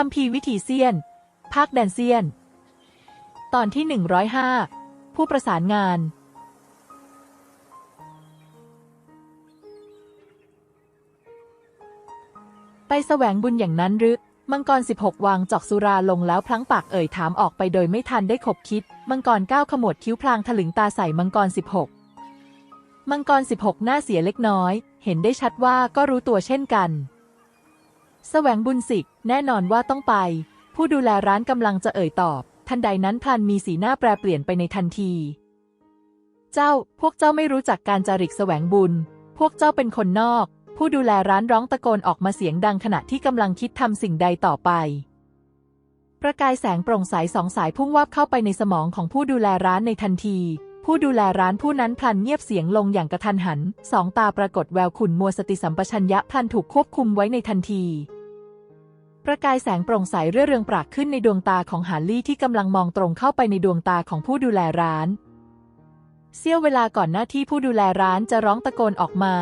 คัมภีวิถีเซียน ภาคแดนเซียน ตอนที่ 105 ผู้ประสานงาน ไปแสวงบุญอย่างนั้นหรือมังกร 16 วางจอกสุราลงแล้วพลั้งปากเอ่ยถามออกไปโดยไม่ทันได้ขบคิด มังกรก้าวขมวดคิ้วพลางถลึงตาใส่มังกร 16 มังกร 16 หน้าเสียเล็กน้อย เห็นได้ชัดว่าก็รู้ตัวเช่นกัน แสวงบุญสิกแน่นอนว่าต้องไป ผู้ดูแลร้านกำลังจะเอ่ยตอบ ทันใดนั้นพลันมีสีหน้าแปรเปลี่ยนไปในทันที เจ้าพวกเจ้าไม่รู้จักการจาริกแสวงบุญ พวกเจ้าเป็นคนนอก ผู้ดูแลร้านร้องตะโกนออกมาเสียงดังขณะที่กำลังคิดทำสิ่งใดต่อไป ประกายแสงโปร่งใสสองสายพุ่งวาบเข้าไปในสมองของผู้ดูแลร้านในทันทีผู้ดูแลร้านผู้นั้นพลันเงียบเสียงลงอย่างกระทันหัน สองตาปรากฏแววขุ่นมัวสติสัมปชัญญะพลันถูกควบคุมไว้ในทันที ประกายแสงโปร่งใสเรื่อเรืองปรากขึ้นในดวงตาของฮาร์ลี่ที่กำลังมองตรงเข้าไปในดวงตาของผู้ดูแลร้าน เสี้ยวเวลาก่อนหน้าที่ผู้ดูแลร้านจะร้องตะโกนออกมา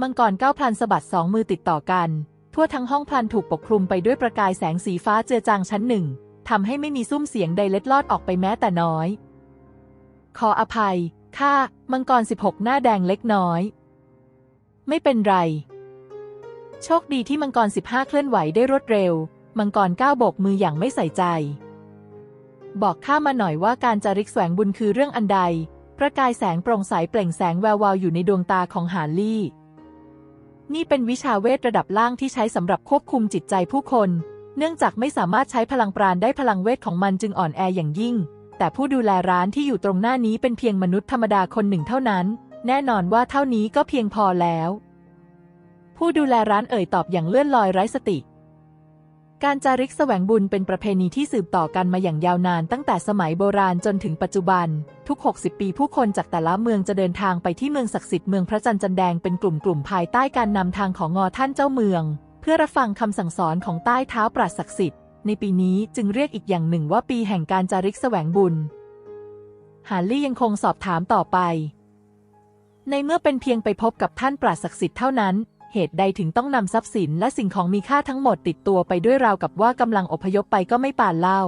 มังกรก้าวพลันสะบัดสองมือติดต่อกัน ทั่วทั้งห้องพลันถูกปกคลุมไปด้วยประกายแสงสีฟ้าเจือจางชั้นหนึ่งทำให้ไม่มีซุ้มเสียงใดเล็ดลอดออกไปแม้แต่น้อย ขออภัย ข้า มังกร 16 หน้าแดงเล็กน้อย ไม่เป็นไร โชคดีที่มังกร 15 เคลื่อนไหวได้รวดเร็ว มังกรก้าวโบกมืออย่างไม่ใส่ใจ บอกข้ามาหน่อยว่าการจาริกแสวงบุญคือเรื่องอันใด ประกายแสงโปร่งใสเปล่งแสงแวววาวอยู่ในดวงตาของฮาร์ลี่ นี่เป็นวิชาเวทระดับล่างที่ใช้สำหรับควบคุมจิตใจผู้คน เนื่องจากไม่สามารถใช้พลังปราณได้พลังเวทของมันจึงอ่อนแออย่างยิ่ง แต่ผู้ดูแลร้านที่อยู่ตรงหน้านี้เป็นเพียงมนุษย์ธรรมดาคนหนึ่งเท่านั้น แน่นอนว่าเท่านี้ก็เพียงพอแล้ว ผู้ดูแลร้านเอ่ยตอบอย่างเลื่อนลอยไร้สติ การจาริกแสวงบุญเป็นประเพณีที่สืบต่อกันมาอย่างยาวนานตั้งแต่สมัยโบราณจนถึงปัจจุบัน ทุก 60 ปีผู้คนจากแต่ละเมืองจะเดินทางไปที่เมืองศักดิ์สิทธิ์เมืองพระจันทร์จันแดงเป็นกลุ่มๆภายใต้การนำทางของงอท่านเจ้าเมือง เพื่อรับฟังคำสั่งสอนของใต้เท้าปราศักดิ์สิทธิ์ในปีนี้จึงเรียกอีกอย่างหนึ่งว่าปีแห่งการจาริกแสวงบุญฮาร์ลี่ยังคงสอบถามต่อไป ในเมื่อเป็นเพียงไปพบกับท่านปราศศักดิ์สิทธิ์เท่านั้น เหตุใดถึงต้องนำทรัพย์สินและสิ่งของมีค่าทั้งหมดติดตัวไปด้วยราวกับว่ากำลังอพยพไปก็ไม่ปานเล่า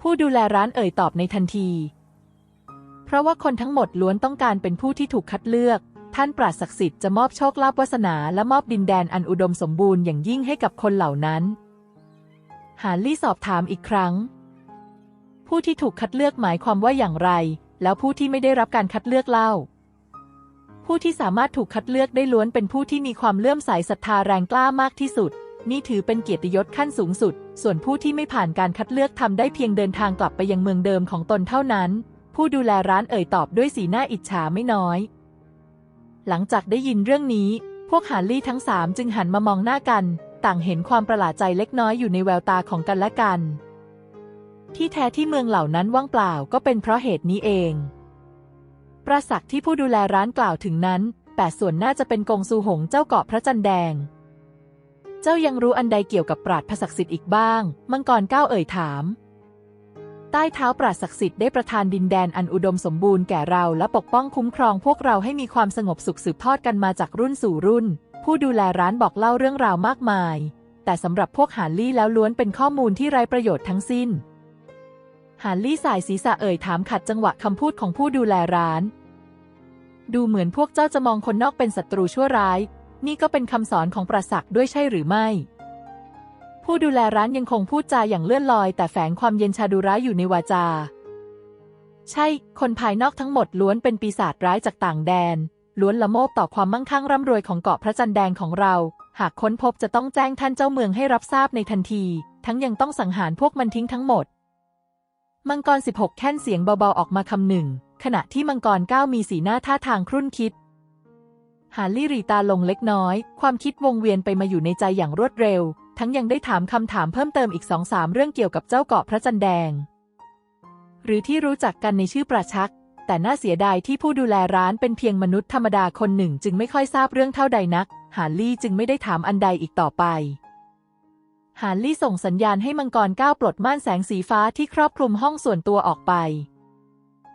ผู้ดูแลร้านเอ่ยตอบในทันที เพราะว่าคนทั้งหมดล้วนต้องการเป็นผู้ที่ถูกคัดเลือก ท่านปราศักดิ์สิทธิ์จะมอบโชคลาภวาสนาและมอบดินแดนอันอุดมสมบูรณ์อย่างยิ่งให้กับคนเหล่านั้นฮาร์ลี่สอบถามอีกครั้ง ผู้ที่ถูกคัดเลือกหมายความว่าอย่างไร แล้วผู้ที่ไม่ได้รับการคัดเลือกเล่า ผู้ที่สามารถถูกคัดเลือกได้ล้วนเป็นผู้ที่มีความเลื่อมใสศรัทธาแรงกล้ามากที่สุด นี่ถือเป็นเกียรติยศขั้นสูงสุด ส่วนผู้ที่ไม่ผ่านการคัดเลือกทำได้เพียงเดินทางกลับไปยังเมืองเดิมของตนเท่านั้น ผู้ดูแลร้านเอ่ยตอบด้วยสีหน้าอิจฉาไม่น้อย หลังจากได้ยินเรื่องนี้ พวกฮาร์ลี่ทั้งสามจึงหันมามองหน้ากัน ต่างเห็นความประหลาดใจเล็กน้อยอยู่ในแววตาของกันและกัน ที่แท้ที่เมืองเหล่านั้นว่างเปล่าก็เป็นเพราะเหตุนี้เอง ปราศักที่ผู้ดูแลร้านกล่าวถึงนั้นแปดส่วนน่าจะเป็นกงซูหงเจ้าเกาะพระจันแดง เจ้ายังรู้อันใดเกี่ยวกับปราดพระศักดิ์สิทธิ์อีกบ้าง มังกรก้าวเอ่ยถาม ใต้เท้าปราดศักดิ์สิทธิ์ได้ประทานดินแดนอันอุดมสมบูรณ์แก่เราและปกป้องคุ้มครองพวกเราให้มีความสงบสุขสืบทอดกันมาจากรุ่นสู่รุ่น ผู้ดูแลร้านบอกเล่าเรื่องราวมากมาย แต่สำหรับพวกฮาร์ลี่แล้วล้วนเป็นข้อมูลที่ไร้ประโยชน์ทั้งสิ้นฮาร์ลี่สายศีรษะเอ่ยถามขัดจังหวะคำพูดของผู้ดูแลร้าน ดูเหมือนพวกเจ้าจะมองคนนอกเป็นศัตรูชั่วร้าย นี่ก็เป็นคำสอนของประศักด้วยใช่หรือไม่ ผู้ดูแลร้านยังคงพูดจาอย่างเลื่อนลอย แต่แฝงความเย็นชาดูร้ายอยู่ในวาจา ใช่ คนภายนอกทั้งหมดล้วนเป็นปีศาจร้ายจากต่างแดน ล้วนละโมบต่อความมั่งคั่งร่ำรวยของเกาะพระจันทร์แดงของเรา หากค้นพบจะต้องแจ้งท่านเจ้าเมืองให้รับทราบในทันที ทั้งยังต้องสังหารพวกมันทิ้งทั้งหมด มังกร 16 แค่นเสียงเบาๆออกมาคำหนึ่ง ขณะที่มังกรก้าวมีสีหน้าท่าทางครุ่นคิด ฮาร์ลี่รีตาลงเล็กน้อย ความคิดวงเวียนไปมาอยู่ในใจอย่างรวดเร็ว ทั้งยังได้ถามคำถามเพิ่มเติมอีกสองสามเรื่องเกี่ยวกับเจ้าเกาะพระจันทร์แดง หรือที่รู้จักกันในชื่อประชัก แต่น่าเสียดายที่ผู้ดูแลร้านเป็นเพียงมนุษย์ธรรมดาคนหนึ่งจึงไม่ค่อยทราบเรื่องเท่าใดนัก ฮาร์ลี่จึงไม่ได้ถามอันใดอีกต่อไปฮาร์ลี่ส่งสัญญาณให้มังกรก้าวปลดม่านแสงสีฟ้าที่ครอบคลุมห้องส่วนตัวออกไป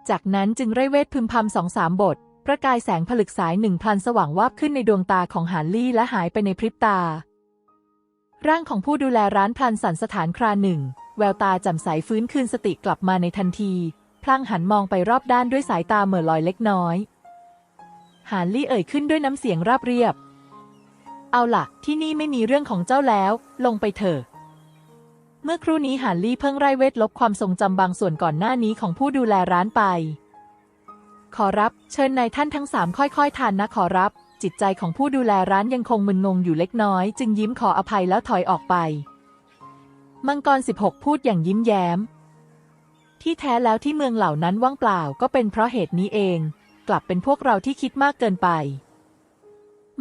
จากนั้นจึงไร้เวทพึมพำสองสามบท ประกายแสงผลึกสายหนึ่งพลันสว่างวาบขึ้นในดวงตาของฮาร์ลี่และหายไปในพริบตา ร่างของผู้ดูแลร้านพลันสันสถานคราหนึ่ง แววตาแจ่มใสฟื้นคืนสติกลับมาในทันที พลางหันมองไปรอบด้านด้วยสายตาเหม่อลอยเล็กน้อย หานลี่เอ่ยขึ้นด้วยน้ำเสียงราบเรียบ เอาล่ะที่นี่ไม่มีเรื่องของเจ้าแล้ว ลงไปเถอะ เมื่อครู่นี้หานลี่เพิ่งไร้เวทลบความทรงจำบางส่วนก่อนหน้านี้ของผู้ดูแลร้านไป ขอรับ เชิญนายท่านทั้งสามค่อยๆ ทานนะขอรับ จิตใจของผู้ดูแลร้านยังคงมึนงงอยู่เล็กน้อย จึงยิ้มขออภัยแล้วถอยออกไป มังกร 16 พูดอย่างยิ้มแย้ม ที่แท้แล้วที่เมืองเหล่านั้นว่างเปล่าก็เป็นเพราะเหตุนี้เอง กลับเป็นพวกเราที่คิดมากเกินไป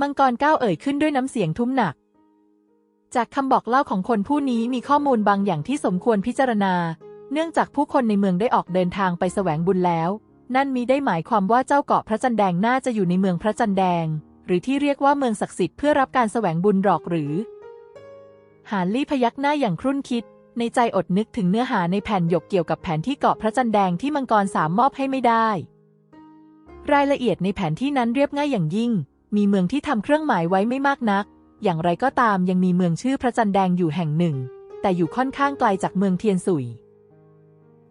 มังกรก้าวเอ่ยขึ้นด้วยน้ำเสียงทุ้มหนัก จากคำบอกเล่าของคนผู้นี้มีข้อมูลบางอย่างที่สมควรพิจารณา เนื่องจากผู้คนในเมืองได้ออกเดินทางไปแสวงบุญแล้ว นั่นมีได้หมายความว่าเจ้าเกาะพระจันแดงน่าจะอยู่ในเมืองพระจันแดง หรือที่เรียกว่าเมืองศักดิ์สิทธิ์เพื่อรับการแสวงบุญหรอกหรือ หานลี่พยักหน้าอย่างครุ่นคิด ในใจอดนึกถึงเนื้อหาในแผ่นหยกเกี่ยวกับแผนที่เกาะพระจันแดงที่มังกรสามมอบให้ไม่ได้ รายละเอียดในแผนที่นั้นเรียบง่ายอย่างยิ่ง มีเมืองที่ทำเครื่องหมายไว้ไม่มากนัก อย่างไรก็ตามยังมีเมืองชื่อพระจันแดงอยู่แห่งหนึ่ง แต่อยู่ค่อนข้างไกลจากเมืองเทียนสุย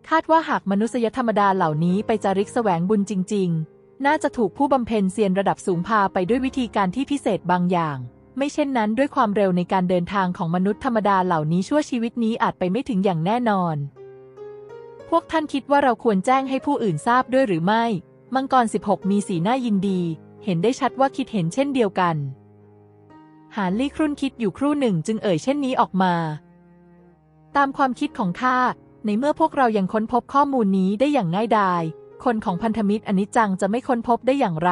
คาดว่าหากมนุษยธรรมดาเหล่านี้ไปจาริกแสวงบุญจริง ๆ น่าจะถูกผู้บำเพ็ญเซียนระดับสูงพาไปด้วยวิธีการที่พิเศษบางอย่าง ไม่เช่นนั้นด้วยความเร็วในการเดินทางของมนุษย์ธรรมดาเหล่านี้ชั่วชีวิตนี้อาจไปไม่ถึงอย่างแน่นอน พวกท่านคิดว่าเราควรแจ้งให้ผู้อื่นทราบด้วยหรือไม่ มังกร 16 มีสีหน้ายินดี เห็นได้ชัดว่าคิดเห็นเช่นเดียวกัน หานลี่ครุ่นคิดอยู่ครู่หนึ่งจึงเอ่ยเช่นนี้ออกมา ตามความคิดของข้าในเมื่อพวกเรายังค้นพบข้อมูลนี้ได้อย่างง่ายดาย คนของพันธมิตรอนิจจังจะไม่ค้นพบได้อย่างไร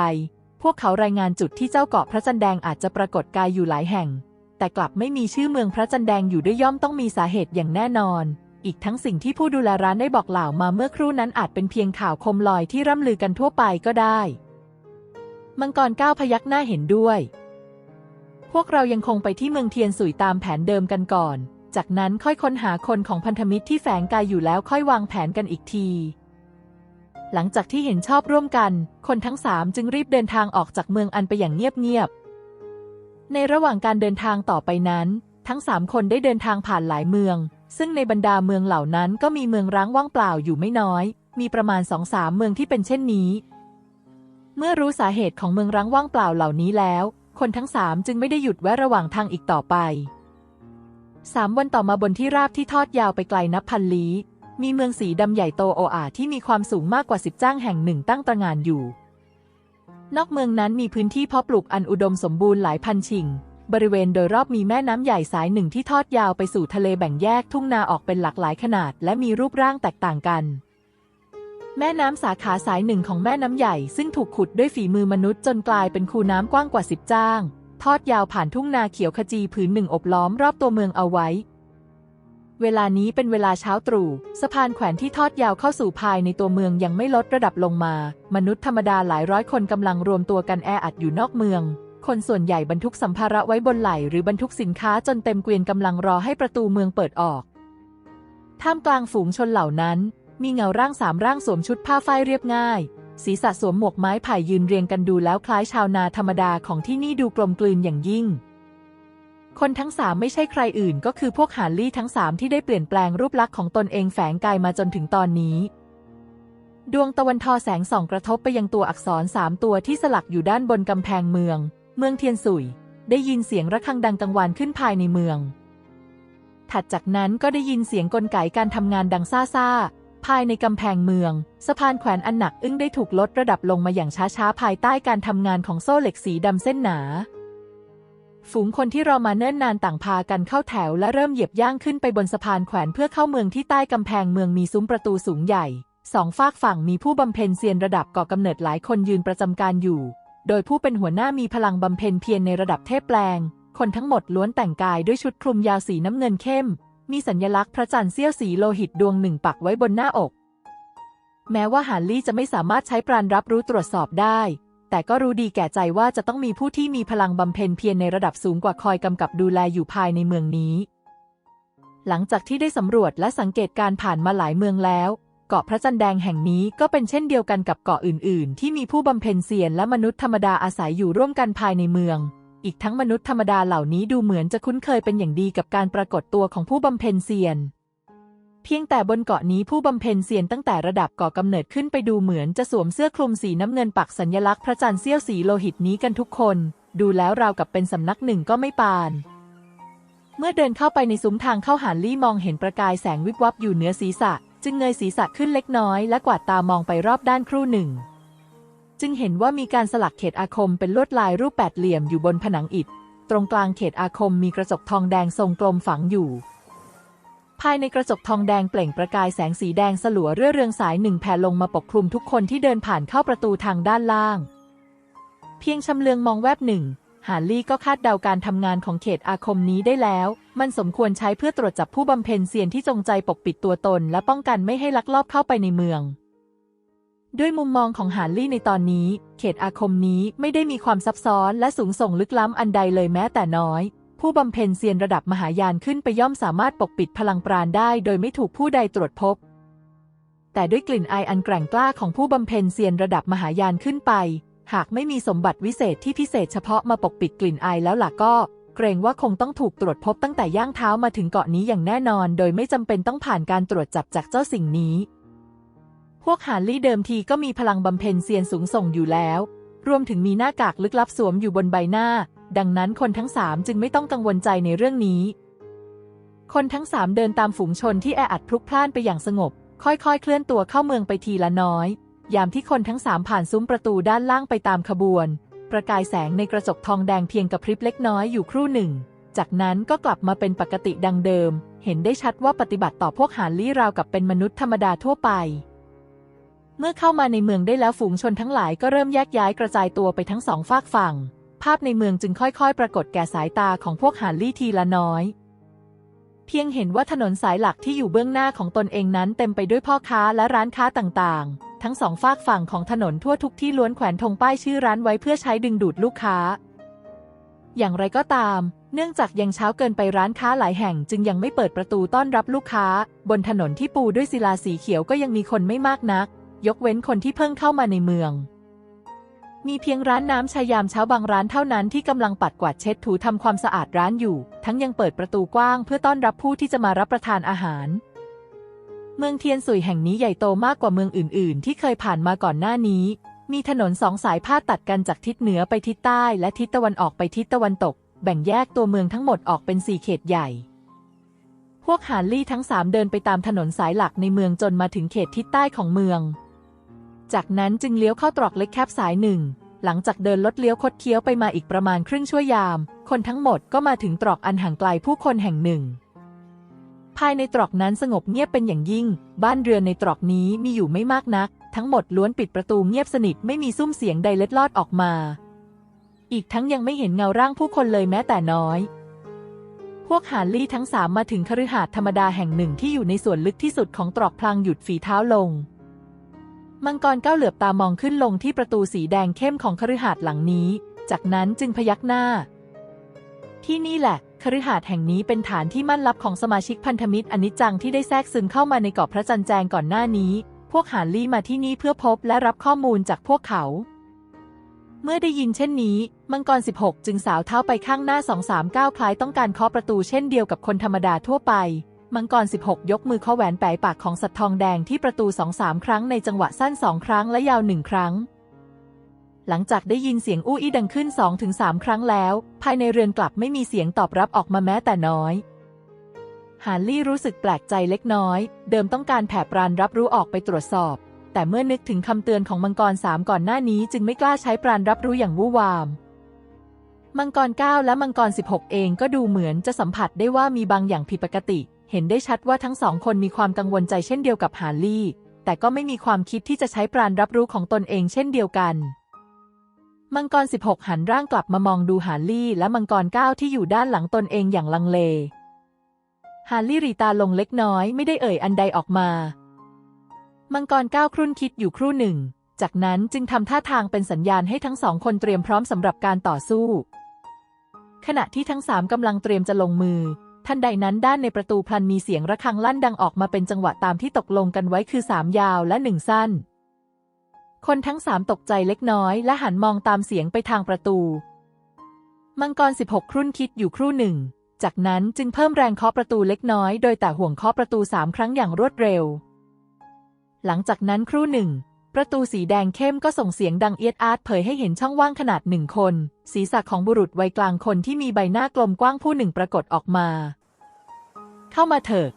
พวกเขารายงานจุดที่เจ้าเกาะพระจันแดงอาจจะปรากฏกายอยู่หลายแห่ง แต่กลับไม่มีชื่อเมืองพระจันแดงอยู่ด้วยย่อมต้องมีสาเหตุอย่างแน่นอน อีกทั้งสิ่งที่ผู้ดูแลร้านได้บอกกล่ามาเมื่อครู่นั้นอาจเป็นเพียงข่าวคมลอยที่ร่ำลือกันทั่วไปก็ได้ มังกรก้าวพยักหน้าเห็นด้วย พวกเรายังคงไปที่เมืองเทียนสุยตามแผนเดิมกันก่อน จากนั้นค่อยค้นหาคนของพันธมิตรที่แฝงกายอยู่แล้วค่อยวางแผนกันอีกที หลังจากที่เห็นชอบร่วมกัน คนทั้งสามจึงรีบเดินทางออกจากเมืองอันไปอย่างเงียบๆ ในระหว่างการเดินทางต่อไปนั้น ทั้งสามคนได้เดินทางผ่านหลายเมือง ซึ่งในบรรดาเมืองเหล่านั้นก็มีเมืองร้างว่างเปล่าอยู่ไม่น้อย มีประมาณสองสามเมืองที่เป็นเช่นนี้ เมื่อรู้สาเหตุของเมืองร้างว่างเปล่าเหล่านี้แล้ว คนทั้งสามจึงไม่ได้หยุดแวะระหว่างทางอีกต่อไปสามวันต่อมาบนที่ราบที่ทอดยาวไปไกลนับพันลี้มีเมืองสีดำใหญ่โตโออาที่มีความสูงมากกว่าสิบจ้างแห่งหนึ่งตั้งตระหง่านอยู่ นอกเมืองนั้นมีพื้นที่เพาะปลูกอันอุดมสมบูรณ์หลายพันชิง บริเวณโดยรอบมีแม่น้ำใหญ่สายหนึ่งที่ทอดยาวไปสู่ทะเลแบ่งแยกทุ่งนาออกเป็นหลากหลายขนาด และมีรูปร่างแตกต่างกัน แม่น้ำสาขาสายหนึ่งของแม่น้ำใหญ่ซึ่งถูกขุดด้วยฝีมือมนุษย์จนกลายเป็นคูน้ำกว้างกว่าสิบจ้าง ทอดยาวผ่านทุ่งนาเขียวขจีผืนหนึ่งอบล้อมรอบตัวเมืองเอาไว้ เวลานี้เป็นเวลาเช้าตรู่สะพานแขวนที่ทอดยาวเข้าสู่ภายในตัวเมืองยังไม่ลดระดับลงมา มนุษย์ธรรมดาหลายร้อยคนกำลังรวมตัวกันแออัดอยู่นอกเมืองคนส่วนใหญ่บรรทุกสัมภาระไว้บนไหล่หรือบรรทุกสินค้าจนเต็มเกวียนกำลังรอให้ประตูเมืองเปิดออก ท่ามกลางฝูงชนเหล่านั้น มีเงาร่างสามร่างสวมชุดผ้าฝ้ายเรียบง่าย ศีรษะสวมหมวกไม้ไผ่ยืนเรียงกันดูแล้วคล้ายชาวนาธรรมดาของที่นี่ดูกลมกลืนอย่างยิ่ง คนทั้งสามไม่ใช่ใครอื่นก็คือพวกหานลี่ทั้งสามที่ได้เปลี่ยนแปลงรูปลักษณ์ของตนเองแฝงกายมาจนถึงตอนนี้ ดวงตะวันทอแสงส่องกระทบไปยังตัวอักษรสามตัวที่สลักอยู่ด้านบนกำแพงเมือง เมืองเทียนสุย ได้ยินเสียงระฆังดังกังวานขึ้นภายในเมืองถัดจากนั้นก็ได้ยินเสียงกลไกการทำงานดังซ่าซ่า ภายในกำแพงเมือง สะพานแขวนอันหนักอึ้งได้ถูกลดระดับลงมาอย่างช้าๆ ภายใต้การทำงานของโซ่เหล็กสีดำเส้นหนา ฝูงคนที่รอมาเนิ่นนานต่างพากันเข้าแถวและเริ่มเหยียบย่างขึ้นไปบนสะพานแขวนเพื่อเข้าเมืองที่ใต้กำแพงเมืองมีซุ้มประตูสูงใหญ่สองฝากฝั่งมีผู้บำเพ็ญเซียนระดับก่อกำเนิดหลายคนยืนประจำการอยู่ โดยผู้เป็นหัวหน้ามีพลังบำเพ็ญเพียรในระดับเทพแปลง คนทั้งหมดล้วนแต่งกายด้วยชุดคลุมยาวสีน้ำเงินเข้ม มีสัญลักษณ์พระจันทร์เสี้ยวสีโลหิตดวงหนึ่งปักไว้บนหน้าอก แม้ว่าหานลี่จะไม่สามารถใช้ปราณรับรู้ตรวจสอบได้ แต่ก็รู้ดีแก่ใจว่าจะต้องมีผู้ที่มีพลังบำเพ็ญเพียรในระดับสูงกว่าคอยกำกับดูแลอยู่ภายในเมืองนี้ หลังจากที่ได้สำรวจและสังเกตการผ่านมาหลายเมืองแล้ว เกาะพระจันทร์แดงแห่งนี้ก็เป็นเช่นเดียวกันกับเกาะอื่น ๆ ที่มีผู้บำเพ็ญเซียนและมนุษย์ธรรมดาอาศัยอยู่ร่วมกันภายในเมือง อีกทั้งมนุษย์ธรรมดาเหล่านี้ดูเหมือนจะคุ้นเคยเป็นอย่างดีกับการปรากฏตัวของผู้บำเพ็ญเซียน เพียงแต่บนเกาะนี้ผู้บำเพ็ญเซียนตั้งแต่ระดับก่อกำเนิดขึ้นไปดูเหมือนจะสวมเสื้อคลุมสีน้ำเงินปักสัญลักษณ์พระจันทร์เสี้ยวสีโลหิตนี้กันทุกคน ดูแล้วราวกับเป็นสำนักหนึ่งก็ไม่ปาน เมื่อเดินเข้าไปในซุ้มทางเข้าหานลี่มองเห็นประกายแสงวิบวับอยู่เหนือศีรษะ จึงเงยศีรษะขึ้นเล็กน้อยและกวาดตามองไปรอบด้านครู่หนึ่ง จึงเห็นว่ามีการสลักเขตอาคมเป็นลวดลายรูปแปดเหลี่ยมอยู่บนผนังอิฐ ตรงกลางเขตอาคมมีกระจกทองแดงทรงกลมฝังอยู่ ภายในกระจกทองแดงเปล่งประกายแสงสีแดงสลัวเรื่อเรืองสายหนึ่งแผ่ลงมาปกคลุมทุกคนที่เดินผ่านเข้าประตูทางด้านล่าง เพียงชำเลืองมองแวบหนึ่งหาลี่ก็คาดเดาการทำงานของเขตอาคมนี้ได้แล้ว มันสมควรใช้เพื่อตรวจจับผู้บำเพ็ญเซียนที่จงใจปกปิดตัวตน และป้องกันไม่ให้ลักลอบเข้าไปในเมือง ด้วยมุมมองของหานลี่ในตอนนี้ เขตอาคมนี้ไม่ได้มีความซับซ้อนและสูงส่งลึกล้ำอันใดเลยแม้แต่น้อย ผู้บำเพ็ญเซียนระดับมหายานขึ้นไปย่อมสามารถปกปิดพลังปราณได้โดยไม่ถูกผู้ใดตรวจพบ แต่ด้วยกลิ่นอายอันแกร่งกล้าของผู้บำเพ็ญเซียนระดับมหายานขึ้นไป หากไม่มีสมบัติวิเศษที่พิเศษเฉพาะมาปกปิดกลิ่นอายแล้วล่ะก็ เกรงว่าคงต้องถูกตรวจพบตั้งแต่ย่างเท้ามาถึงเกาะนี้อย่างแน่นอน โดยไม่จำเป็นต้องผ่านการตรวจจับจากเจ้าสิ่งนี้ พวกหานลี่เดิมทีก็มีพลังบำเพ็ญเซียนสูงส่งอยู่แล้ว รวมถึงมีหน้ากากลึกลับสวมอยู่บนใบหน้า ดังนั้นคนทั้งสามจึงไม่ต้องกังวลใจในเรื่องนี้ คนทั้งสามเดินตามฝูงชนที่แออัดพลุกพล่านไปอย่างสงบ ค่อยๆ เคลื่อนตัวเข้าเมืองไปทีละน้อย ยามที่คนทั้งสามผ่านซุ้มประตูด้านล่างไปตามขบวน ประกายแสงในกระจกทองแดงเพียงกระพริบเล็กน้อยอยู่ครู่หนึ่ง จากนั้นก็กลับมาเป็นปกติดังเดิม เห็นได้ชัดว่าปฏิบัติต่อพวกหานลี่ราวกับเป็นมนุษย์ธรรมดาทั่วไป เมื่อเข้ามาในเมืองได้แล้วฝูงชนทั้งหลายก็เริ่มแยกย้ายกระจายตัวไปทั้งสองฝากฝั่ง ภาพในเมืองจึงค่อยๆ ปรากฏแก่สายตาของพวกหานลี่ทีละน้อย เพียงเห็นว่าถนนสายหลักที่อยู่เบื้องหน้าของตนเองนั้นเต็มไปด้วยพ่อค้าและร้านค้าต่างๆ ทั้งสองฝากฝั่งของถนนทั่วทุกที่ล้วนแขวนธงป้ายชื่อร้านไว้เพื่อใช้ดึงดูดลูกค้า อย่างไรก็ตามเนื่องจากยังเช้าเกินไปร้านค้าหลายแห่งจึงยังไม่เปิดประตูต้อนรับลูกค้า บนถนนที่ปูด้วยศิลาสีเขียวก็ยังมีคนไม่มากนัก ยกเว้นคนที่เพิ่งเข้ามาในเมือง มีเพียงร้านน้ำชายามเช้าบางร้านเท่านั้นที่กำลังปัดกวาดเช็ดถูทำความสะอาดร้านอยู่ ทั้งยังเปิดประตูกว้างเพื่อต้อนรับผู้ที่จะมารับประทานอาหาร เมืองเทียนสุยแห่งนี้ใหญ่โตมากกว่าเมืองอื่น ๆ ที่เคยผ่านมาก่อนหน้านี้ มีถนนสองสายพาดตัดกันจากทิศเหนือไปทิศใต้ และทิศตะวันออกไปทิศตะวันตก แบ่งแยกตัวเมืองทั้งหมดออกเป็นสี่เขตใหญ่พวกหานลี่ทั้งสามเดินไปตามถนนสายหลักในเมืองจนมาถึงเขตทิศใต้ของเมือง จากนั้นจึงเลี้ยวเข้าตรอกเล็กแคบสายหนึ่ง หลังจากเดินลดเลี้ยวคดเคี้ยวไปมาอีกประมาณครึ่งชั่วยาม คนทั้งหมดก็มาถึงตรอกอันห่างไกลผู้คนแห่งหนึ่ง ภายในตรอกนั้นสงบเงียบเป็นอย่างยิ่ง บ้านเรือนในตรอกนี้มีอยู่ไม่มากนัก ทั้งหมดล้วนปิดประตูเงียบสนิทไม่มีซุ้มเสียงใดเล็ดลอดออกมา อีกทั้งยังไม่เห็นเงาร่างผู้คนเลยแม้แต่น้อยพวกหานลี่ทั้งสามมาถึงคฤหาสน์ธรรมดาแห่งหนึ่งที่อยู่ในส่วนลึกที่สุดของตรอกพลางหยุดฝีเท้าลง มังกรก้าวเหลือบตามองขึ้นลงที่ประตูสีแดงเข้มของคฤหาสน์หลังนี้ จากนั้นจึงพยักหน้า ที่นี่แหละคฤหาสน์แห่งนี้เป็นฐานที่มั่นลับของสมาชิกพันธมิตรอนิจจังที่ได้แทรกซึมเข้ามาในเกาะพระจันแจงก่อนหน้านี้ พวกหานลี่มาที่นี่เพื่อพบและรับข้อมูลจากพวกเขา เมื่อได้ยินเช่นนี้ มังกร 16 จึงสาวเท้าไปข้างหน้าสองสามก้าวคล้ายต้องการเคาะประตูเช่นเดียวกับคนธรรมดาทั่วไป มังกร 16 ยกมือเคาะแหวนแปะปากของสัตว์ทองแดงที่ประตูสองสามครั้งในจังหวะสั้นสองครั้งและยาวหนึ่งครั้ง หลังจากได้ยินเสียงอู้อี้ดังขึ้น2อถึงสครั้งแล้ว ภายในเรือนกลับไม่มีเสียงตอบรับออกมาแม้แต่น้อยฮานลี่รู้สึกแปลกใจเล็กน้อย เดิมต้องการแผ่ปรานรับรู้ออกไปตรวจสอบ แต่เมื่อนึกถึงคำเตือนของมังกรสามก่อนหน้านี้จึงไม่กล้าใช้ปรานรับรู้อย่างวู่วาม มังกร 9 และมังกร 16 เองก็ดูเหมือนจะสัมผัสได้ว่ามีบางอย่างผิดปกติ เห็นได้ชัดว่าทั้งสองคนมีความกังวลใจเช่นเดียวกับฮานลี่ แต่ก็ไม่มีความคิดที่จะใช้ปรานรับรู้ของตนเองเช่นเดียวกัน มังกร 16 หันร่างกลับมามองดูฮานลี่ และมังกร 9 ที่อยู่ด้านหลังตนเองอย่างลังเล ฮานลี่รีตาลงเล็กน้อยไม่ได้เอ่ยอันใดออกมา มังกร 9 ครุ่นคิดอยู่ครู่หนึ่ง จากนั้นจึงทำท่าทางเป็นสัญญาณให้ทั้งสองคนเตรียมพร้อมสำหรับการต่อสู้ ขณะที่ทั้งสามกำลังเตรียมจะลงมือ ทันใดนั้นด้านในประตูพลันมีเสียงระฆังลั่นดังออกมาเป็นจังหวะตามที่ตกลงกันไว้คือสามยาวและหนึ่งสั้น คนทั้งสามตกใจเล็กน้อย และหันมองตามเสียงไปทางประตู มังกร 16 ครุ่นคิดอยู่ครู่หนึ่ง จากนั้นจึงเพิ่มแรงเคาะประตูเล็กน้อย โดยแต่ห่วงเคาะประตูสามครั้งอย่างรวดเร็ว หลังจากนั้นครู่หนึ่งประตูสีแดงเข้มก็ส่งเสียงดังเอียดอาร์ตเผยให้เห็นช่องว่างขนาดหนึ่งคน ศีรษะของบุรุษวัยกลางคนที่มีใบหน้ากลมกว้างผู้หนึ่งปรากฏออกมา เข้ามาเถิด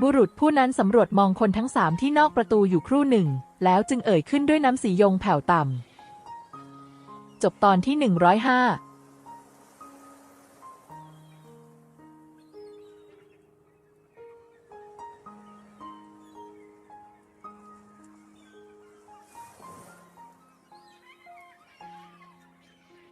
บุรุษผู้นั้นสำรวจมองคนทั้งสามที่นอกประตูอยู่ครู่หนึ่ง แล้วจึงเอ่ยขึ้นด้วยน้ำสียงแผ่วต่ำจบตอนที่ 105